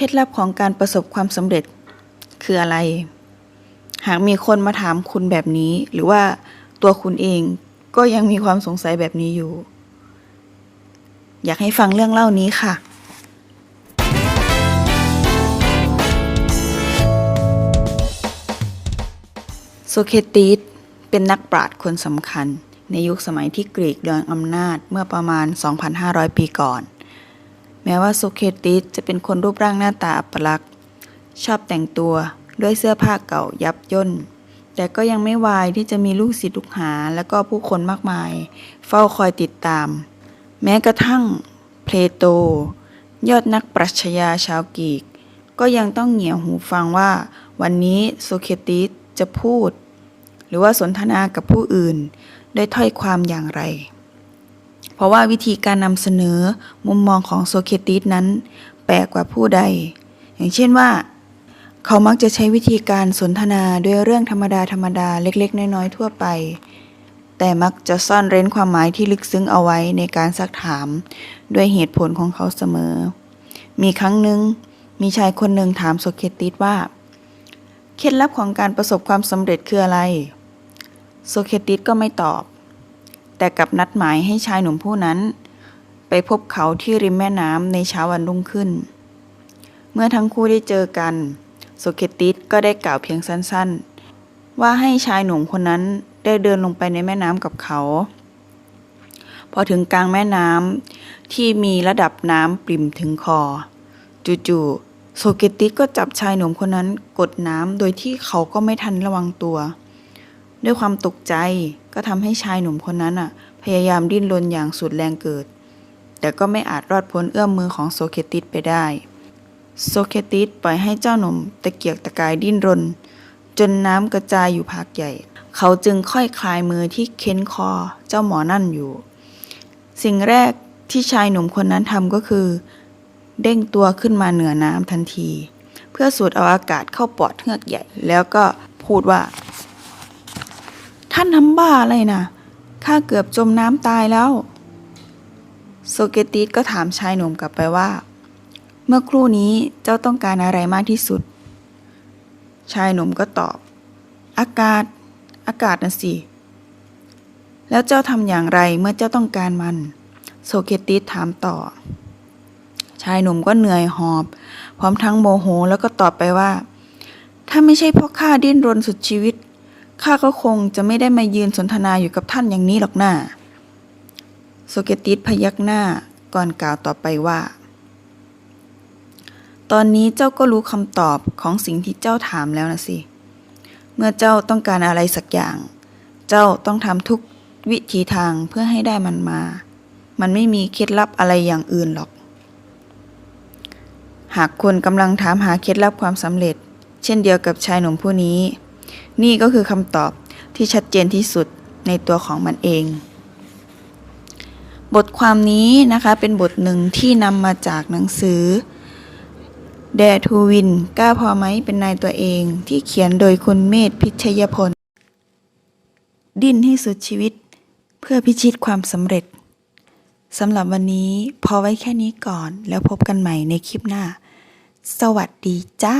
เคล็ดลับของการประสบความสำเร็จคืออะไร หากมีคนมาถามคุณแบบนี้ หรือว่าตัวคุณเองก็ยังมีความสงสัยแบบนี้อยู่ อยากให้ฟังเรื่องเล่านี้ค่ะโซเครติสเป็นนักปราชญ์คนสำคัญ ในยุคสมัยที่กรีกเรืองอำนาจเมื่อประมาณ 2,500 ปีก่อน แม้ว่าโซเคติสจะเป็นคนรูปร่างหน้าตาอัปลักษณ์ ชอบแต่งตัวด้วยเสื้อผ้าเก่ายับย่น แต่ก็ยังไม่วายที่จะมีลูกศิษย์ลูกหา และก็ผู้คนมากมาย เฝ้าคอยติดตาม แม้กระทั่งเพลโต ยอดนักปรัชญาชาวกรีก ก็ยังต้องเหงี่ยวหูฟังว่า วันนี้โซเคติสจะพูด หรือว่าสนทนากับผู้อื่นด้วยถ้อยความอย่างไร เพราะว่าวิธีการนำเสนอมุมมองของโซเคติสนั้น แปลกกว่าผู้ใด อย่างเช่นว่า เขามักจะใช้วิธีการสนทนาด้วยเรื่องธรรมดาธรรมดาเล็กๆ น้อยๆ ทั่วไป แต่มักจะซ่อนเร้นความหมายที่ลึกซึ้งเอาไว้ในการซักถาม ด้วยเหตุผลของเขาเสมอ มีครั้งหนึ่งมีชายคนหนึ่งถามโซเคติสว่า เคล็ดลับของการประสบความสำเร็จคืออะไร โซเคติสก็ไม่ตอบ แต่กลับนัดหมายให้ชายหนุ่มผู้นั้น ไปพบเขาที่ริมแม่น้ำในเช้าวันรุ่งขึ้น เมื่อทั้งคู่ได้เจอกันโซเคติสก็ได้กล่าวเพียงสั้นๆ ว่าให้ชายหนุ่มคนนั้นได้เดินลงไปในแม่น้ำกับเขา พอถึงกลางแม่น้ำที่มีระดับน้ำปริ่มถึงคอ จู่ๆโซเกติสก็จับชายหนุ่มคนนั้นกดน้ำโดยที่เขาก็ไม่ทันระวังตัว ด้วยความตกใจก็ทำให้ชายหนุ่มคนนั้นอะ พยายามดิ้นรนอย่างสุดแรงเกิด แต่ก็ไม่อาจรอดพ้นเอื้อมมือของโซเคติสไปได้ โซเคติสปล่อยให้เจ้าหนุ่มตะเกียกตะกายดิ้นรน จนน้ำกระจายอยู่พักใหญ่ เขาจึงค่อยคลายมือที่เค้นคอเจ้าหมอนั่นอยู่ สิ่งแรกที่ชายหนุ่มคนนั้นทำก็คือ เด้งตัวขึ้นมาเหนือน้ำทันที เพื่อสูดเอาอากาศเข้าปอดเฮือกใหญ่ แล้วก็พูดว่า ท่านทำบ้าอะไรนะข้าเกือบจมน้ำตายแล้ว โซเกติสก็ถามชายหนุ่มกลับไปว่า เมื่อครู่นี้เจ้าต้องการอะไรมากที่สุด ชายหนุ่มก็ตอบ อากาศ อากาศน่ะสิ แล้วเจ้าทำอย่างไรเมื่อเจ้าต้องการมัน โซเครติสถามต่อ ชายหนุ่มก็เหนื่อยหอบ พร้อมทั้งโมโหแล้วก็ตอบไปว่า ถ้าไม่ใช่เพราะข้าดิ้นรนสุดชีวิต ข้าก็คงจะไม่ได้มายืนสนทนาอยู่กับท่านอย่างนี้หรอกหน้าโซเกติสพยักหน้าก่อนกล่าวต่อไปว่า ตอนนี้เจ้าก็รู้คำตอบของสิ่งที่เจ้าถามแล้วนะสิ เมื่อเจ้าต้องการอะไรสักอย่าง เจ้าต้องทำทุกวิธีทางเพื่อให้ได้มันมา มันไม่มีเคล็ดลับอะไรอย่างอื่นหรอก หากคนกำลังถามหาเคล็ดลับความสำเร็จ เช่นเดียวกับชายหนุ่มผู้นี้ นี่ก็คือคำตอบที่ชัดเจนที่สุดในตัวของมันเอง บทความนี้นะคะเป็นบทหนึ่งที่นำมาจากหนังสือ Dare to Win กล้าพอไหมเป็นนายตัวเองที่เขียนโดยคุณเมธพิชยพล ดิ้นให้สุดชีวิต เพื่อพิชิตความสำเร็จสำหรับวันนี้พอไว้แค่นี้ก่อนแล้วพบกันใหม่ในคลิปหน้า สวัสดีจ้า